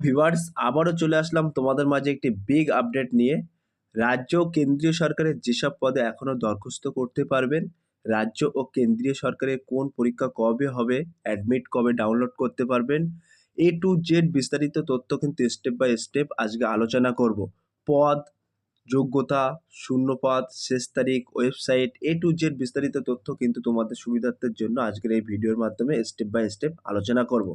Viewers আবারও চলে আসলাম তোমাদের মাঝে একটি বিগ আপডেট নিয়ে। রাজ্য ও কেন্দ্রীয় সরকারের যেসব পদে এখনও দরখাস্ত করতে পারবেন, রাজ্য ও কেন্দ্রীয় সরকারের কোন পরীক্ষা কবে হবে অ্যাডমিট কবে ডাউনলোড করতে পারবেন। এ টু জেড বিস্তারিত তথ্য কিন্তু স্টেপ বাই স্টেপ আজকে আলোচনা করব। পদ, যোগ্যতা, শূন্যপদ, শেষ তারিখ ওয়েবসাইট এ টু জেড বিস্তারিত তথ্য কিন্তু তোমাদের সুবিধার্থের জন্য আজকের এই ভিডিওর মাধ্যমে স্টেপ বাই স্টেপ আলোচনা করব।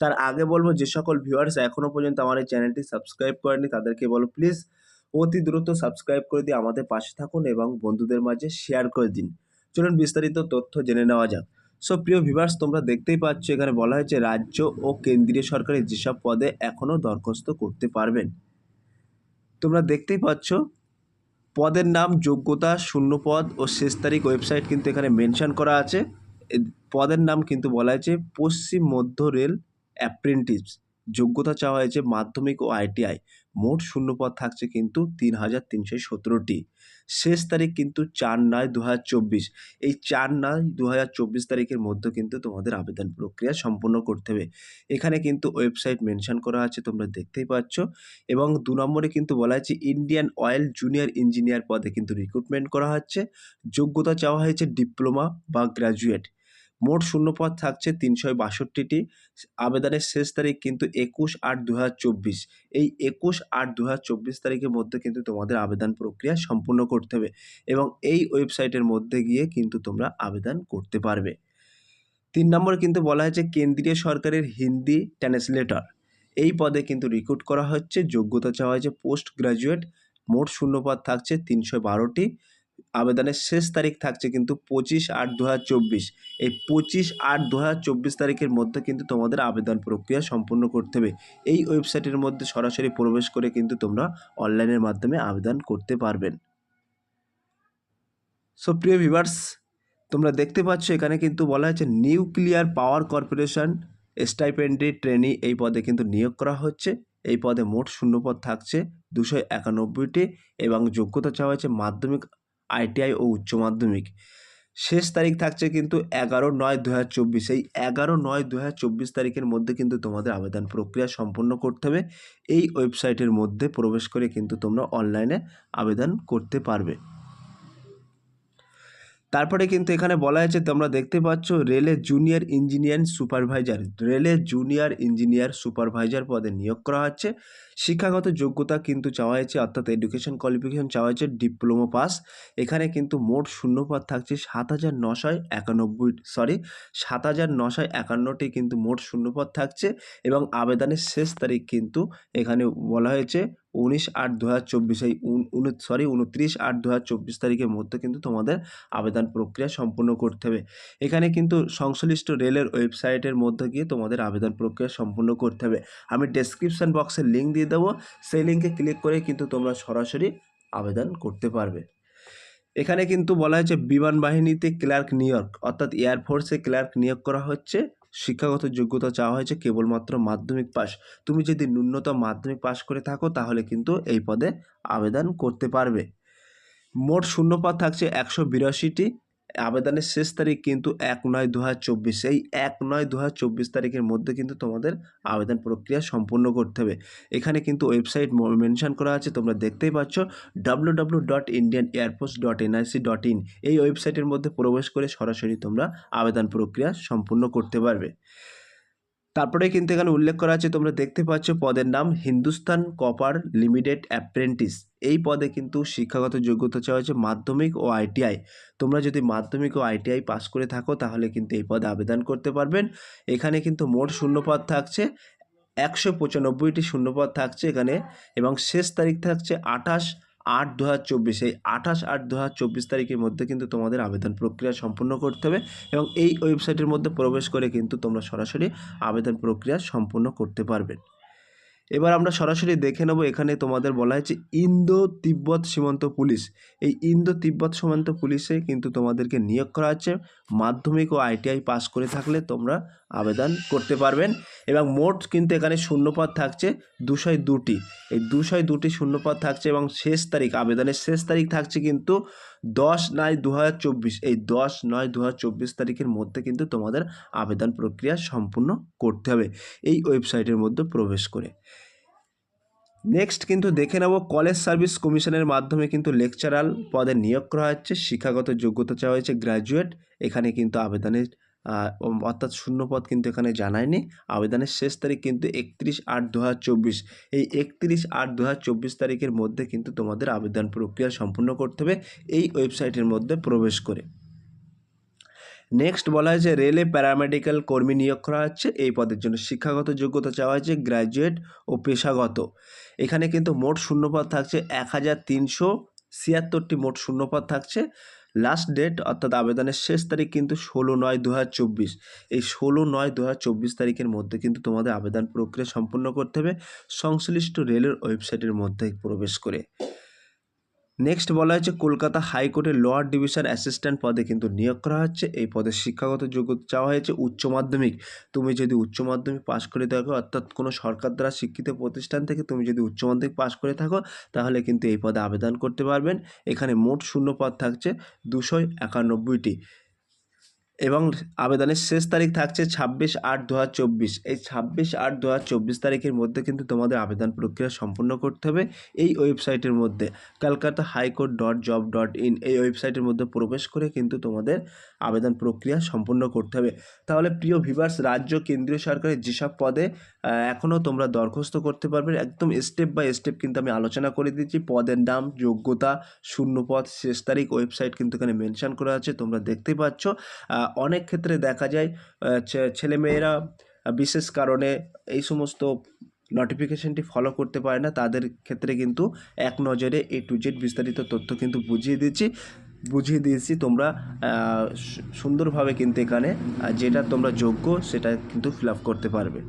তার আগে বলব, যে সকল ভিউয়ার্স এখনও পর্যন্ত আমার এই চ্যানেলটি সাবস্ক্রাইব করেনি তাদেরকে বলো প্লিজ অতি দ্রুত সাবস্ক্রাইব করে দিয়ে আমাদের পাশে থাকুন এবং বন্ধুদের মাঝে শেয়ার করে দিন। চলুন বিস্তারিত তথ্য জেনে নেওয়া যাক। সো প্রিয় ভিউয়ার্স তোমরা দেখতেই পাচ্ছ, এখানে বলা হয়েছে, রাজ্য ও কেন্দ্রীয় সরকারের যেসব পদে এখনও দরখাস্ত করতে পারবেন। তোমরা দেখতেই পাচ্ছ, পদের নাম যোগ্যতা শূন্য পদ ও শেষ তারিখ ওয়েবসাইট কিন্তু এখানে মেনশন করা আছে। পদের নাম কিন্তু বলা হয়েছে পশ্চিম মধ্য রেল অ্যাপ্রেন্টিস। যোগ্যতা চাওয়া হয়েছে মাধ্যমিক ও আইটিআই। মোট শূন্যপদ থাকছে কিন্তু তিন হাজার তিনশো সতেরোটি। শেষ তারিখ কিন্তু চার নয় দু চব্বিশ। এই চার নয় দু চব্বিশ তারিখের মধ্যে কিন্তু তোমাদের আবেদন প্রক্রিয়া সম্পূর্ণ করতে হবে। এখানে কিন্তু ওয়েবসাইট মেনশন করা আছে, তোমরা দেখতেই পাচ্ছ। এবং দু নম্বরে কিন্তু বলা হয়েছে, ইন্ডিয়ান অয়েল জুনিয়র ইঞ্জিনিয়ার পদে কিন্তু রিক্রুটমেন্ট করা হচ্ছে। যোগ্যতা চাওয়া হয়েছে ডিপ্লোমা বা গ্র্যাজুয়েট মোট শূন্যপদ থাকছে তিনশো বাষট্টিটি। আবেদনের শেষ তারিখ কিন্তু একুশ আট দু এই একুশ আট দু তারিখের মধ্যে কিন্তু তোমাদের আবেদন প্রক্রিয়া সম্পূর্ণ করতে হবে এবং এই ওয়েবসাইটের মধ্যে গিয়ে কিন্তু তোমরা আবেদন করতে পারবে। তিন নম্বর কিন্তু বলা হয়েছে কেন্দ্রীয় সরকারের হিন্দি ট্রান্সলেটর। এই পদে কিন্তু রিক্রুট করা হচ্ছে। যোগ্যতা চাওয়া হয়েছে পোস্ট গ্রাজুয়েট। মোট শূন্যপদ থাকছে তিনশো বারোটি। আবেদনের শেষ তারিখ থাকছে কিন্তু পঁচিশ আট দু এই পঁচিশ আট দু তারিখের মধ্যে কিন্তু তোমাদের আবেদন প্রক্রিয়া সম্পূর্ণ করতে হবে। এই ওয়েবসাইটের মধ্যে সরাসরি প্রবেশ করে কিন্তু তোমরা অনলাইনের মাধ্যমে আবেদন করতে পারবেন সো প্রিয় ভিভার্স তোমরা দেখতে পাচ্ছ এখানে কিন্তু বলা হয়েছে nuclear power corporation stipendiary trainee এই পদে কিন্তু নিয়োগ করা হচ্ছে। এই পদে মোট শূন্যপদ থাকছে দুশো একানব্বইটি এবং যোগ্যতা চাওয়া হয়েছে মাধ্যমিক আইটিআই ও উচ্চ মাধ্যমিক। শেষ তারিখ থাকছে কিন্তু এগারো নয় দু হাজার চব্বিশ। এই এগারো নয় দু হাজার চব্বিশ তারিখের মধ্যে কিন্তু তোমাদের আবেদন প্রক্রিয়া সম্পন্ন করতে হবে। এই ওয়েবসাইটের মধ্যে প্রবেশ করে কিন্তু তোমরা অনলাইনে আবেদন করতে পারবে। তারপরে কিন্তু এখানে বলা হয়েছে, তোমরা দেখতে পাচ্ছ রেলের জুনিয়র ইঞ্জিনিয়ার সুপারভাইজার রেলের জুনিয়র ইঞ্জিনিয়ার সুপারভাইজার পদে নিয়োগ করা হচ্ছে। শিক্ষাগত যোগ্যতা কিন্তু চাওয়া হয়েছে, অর্থাৎ এডুকেশন কোয়ালিফিকেশন চাওয়া হয়েছে ডিপ্লোমা পাস এখানে কিন্তু মোট শূন্যপদ থাকছে সাত হাজার নশয় একানব্বই সরি সাত হাজার নশয় একান্নটি কিন্তু মোট শূন্যপদ থাকছে এবং আবেদনের শেষ তারিখ কিন্তু এখানে বলা হয়েছে উনিশ আট দু হাজার চব্বিশ এই সরি উনত্রিশ আট দু হাজার চব্বিশ তারিখের মধ্যে কিন্তু তোমাদের আবেদন প্রক্রিয়া সম্পূর্ণ করতে হবে। এখানে কিন্তু সংশ্লিষ্ট রেলের ওয়েবসাইটের মধ্যে গিয়ে তোমাদের আবেদন প্রক্রিয়া সম্পূর্ণ করতে হবে। আমি ডেসক্রিপশান বক্সে লিঙ্ক দিয়ে দেবো। সেই লিঙ্কে ক্লিক করে কিন্তু তোমরা সরাসরি আবেদন করতে পারবে। এখানে কিন্তু বলা হয়েছে, বিমান বাহিনীতে ক্লার্ক নিয়োগ, অর্থাৎ এয়ারফোর্সে ক্লার্ক নিয়োগ করা হচ্ছে। শিক্ষাগত যোগ্যতা চাওয়া হয়েছে কেবলমাত্র মাধ্যমিক পাস তুমি যদি ন্যূনতম মাধ্যমিক পাস করে থাকো, তাহলে কিন্তু এই পদে আবেদন করতে পারবে। মোট শূন্যপদ থাকছে একশো বিরাশিটি। আবেদনের শেষ তারিখ কিন্তু এক নয় দু হাজার চব্বিশ। এই এক নয় দু হাজার চব্বিশ তারিখের মধ্যে কিন্তু তোমাদের আবেদন প্রক্রিয়া সম্পূর্ণ করতে হবে। এখানে কিন্তু ওয়েবসাইট মেনশন করা আছে, তোমরা দেখতেই পাচ্ছ W W dot Indian air force dot NIC dot in. এই ওয়েবসাইটের মধ্যে প্রবেশ করে সরাসরি তোমরা আবেদন প্রক্রিয়া সম্পূর্ণ করতে পারবে। তারপরে কিন্তু এখানে উল্লেখ করা আছে, তোমরা দেখতে পাচ্ছ পদের নাম হিন্দুস্তান কপার লিমিটেড অ্যাপ্রেন্টিস। এই পদে কিন্তু শিক্ষাগত যোগ্যতা চাওয়া হয়েছে মাধ্যমিক ও আইটিআই। তোমরা যদি মাধ্যমিক ও আইটিআই পাস করে থাকো, তাহলে কিন্তু এই পদে আবেদন করতে পারবেন। এখানে কিন্তু মোট শূন্যপদ থাকছে, একশো পঁচানব্বইটি শূন্যপদ থাকছে এখানে এবং শেষ তারিখ থাকছে আঠাশ আট দু হাজার চব্বিশ, এই আঠাশ আট দু হাজার চব্বিশ তারিখের মধ্যে কিন্তু তোমাদের আবেদন প্রক্রিয়া সম্পূর্ণ করতে হবে এবং এই ওয়েবসাইটের মধ্যে প্রবেশ করে কিন্তু তোমরা সরাসরি আবেদন প্রক্রিয়া সম্পূর্ণ করতে পারবে। এবার আমরা সরাসরি দেখে নেব, এখানে তোমাদের বলা হয়েছে ইন্দো তিব্বত সীমান্ত পুলিশ। এই ইন্দো তিব্বত সীমান্ত পুলিশে কিন্তু তোমাদেরকে নিয়োগ করা হচ্ছে। মাধ্যমিক ও আইটিআই পাস করে থাকলে তোমরা আবেদন করতে পারবেন। এবং মোট কিন্তু এখানে শূন্যপদ থাকছে দুশয় দুটি। এই দুশয় দুটি শূন্যপদ থাকছে এবং শেষ তারিখ, আবেদনের শেষ তারিখ থাকছে কিন্তু দশ নয় দু এই দশ নয় দু তারিখের মধ্যে কিন্তু তোমাদের আবেদন প্রক্রিয়া সম্পূর্ণ করতে হবে, এই ওয়েবসাইটের মধ্যে প্রবেশ করে। নেক্সট কিন্তু দেখে নেব, কলেজ সার্ভিস কমিশনের মাধ্যমে কিন্তু লেকচারাল পদে নিয়োগ করা হচ্ছে, শিক্ষাগত যোগ্যতা চাওয়া হয়েছে গ্র্যাজুয়েট এখানে কিন্তু আবেদনের অর্থাৎ শূন্য পদ কিন্তু এখানে জানায়নি। আবেদনের শেষ তারিখ কিন্তু একত্রিশ আট দু এই একত্রিশ আট দু তারিখের মধ্যে কিন্তু তোমাদের আবেদন প্রক্রিয়া সম্পূর্ণ করতে হবে, এই ওয়েবসাইটের মধ্যে প্রবেশ করে। নেক্সট বলা হয়েছে, রেলে প্যারামেডিক্যাল কর্মী নিয়োগ করা হচ্ছে। এই পদের জন্য শিক্ষাগত যোগ্যতা চাওয়া হয়েছে গ্র্যাজুয়েট ও পেশাগত। এখানে কিন্তু মোট শূন্যপদ থাকছে এক হাজার তিনশো ছিয়াত্তরটি মোট শূন্যপদ থাকছে। লাস্ট ডেট অর্থাৎ আবেদনের শেষ তারিখ কিন্তু ষোলো নয় দু এই ষোলো নয় দু তারিখের মধ্যে কিন্তু তোমাদের আবেদন প্রক্রিয়া সম্পন্ন করতে হবে সংশ্লিষ্ট রেলের ওয়েবসাইটের মধ্যে প্রবেশ করে। নেক্সট বলা হয়েছে, কলকাতা হাইকোর্টের লোয়ার ডিভিশন অ্যাসিস্ট্যান্ট পদে কিন্তু নিয়োগ করা হচ্ছে। এই পদে শিক্ষাগত যোগ্যতা চাওয়া হয়েছে উচ্চ মাধ্যমিক। তুমি যদি উচ্চ মাধ্যমিক পাশ করে থাকো, অর্থাৎ কোনো সরকার দ্বারা শিক্ষিত প্রতিষ্ঠান থেকে তুমি যদি উচ্চ মাধ্যমিক পাশ করে থাকো, তাহলে কিন্তু এই পদে আবেদন করতে পারবেন। এখানে মোট শূন্য পদ থাকছে, দুশো একানব্বইটি। এবং আবেদনের শেষ তারিখ থাকছে ছাব্বিশ আট দু এই ছাব্বিশ আট দু তারিখের মধ্যে কিন্তু তোমাদের আবেদন প্রক্রিয়া সম্পূর্ণ করতে হবে এই ওয়েবসাইটের মধ্যে। Kolkata high court dot job dot in এই ওয়েবসাইটের মধ্যে প্রবেশ করে কিন্তু তোমাদের আবেদন প্রক্রিয়া সম্পূর্ণ করতে হবে। তাহলে প্রিয় ভিভার্স, রাজ্য কেন্দ্রীয় সরকারের যেসব পদে এখনও তোমরা দরখাস্ত করতে পারবে, একদম স্টেপ বাই স্টেপ কিন্তু আমি আলোচনা করে দিচ্ছি। পদের নাম, যোগ্যতা শূন্য পদ শেষ তারিখ, ওয়েবসাইট কিন্তু এখানে মেনশন করা আছে, তোমরা দেখতে পাচ্ছ। অনেক ক্ষেত্রে দেখা যায় ছেলেমেয়েরা বিশেষ কারণে এই সমস্ত নোটিফিকেশনটি ফলো করতে পারে না। তাদের ক্ষেত্রে কিন্তু এক নজরে এ টু জেড বিস্তারিত তথ্য কিন্তু বুঝিয়ে দিচ্ছি। বুঝিয়ে দিয়েছি তোমরা সুন্দরভাবে কিন্তু এখানে যেটা তোমরা যোগ্য সেটা কিন্তু ফিল করতে পারবে।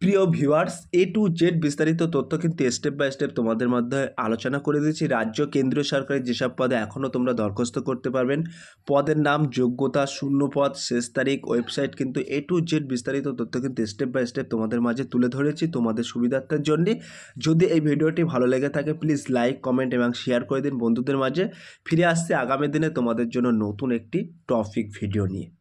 প্রিয় ভিউয়ার্স এ টু জেড বিস্তারিত তথ্য কিন্তু স্টেপ বাই স্টেপ তোমাদের মধ্যে আলোচনা করে দিয়েছি। রাজ্য, কেন্দ্রীয় সরকারের যেসব পদে এখনও তোমরা দরখাস্ত করতে পারবেন। পদের নাম, যোগ্যতা, শূন্য পদ, শেষ তারিখ ওয়েবসাইট কিন্তু এ টু জেড বিস্তারিত তথ্য কিন্তু স্টেপ বাই স্টেপ তোমাদের মাঝে তুলে ধরেছি তোমাদের সুবিধার্থের জন্য। যদি এই ভিডিওটি ভালো লেগে থাকে প্লিজ লাইক কমেন্ট এবং শেয়ার করে দিন বন্ধুদের মাঝে। ফিরে আসছে আগামী দিনে তোমাদের জন্য নতুন একটি টপিক ভিডিও নিয়ে।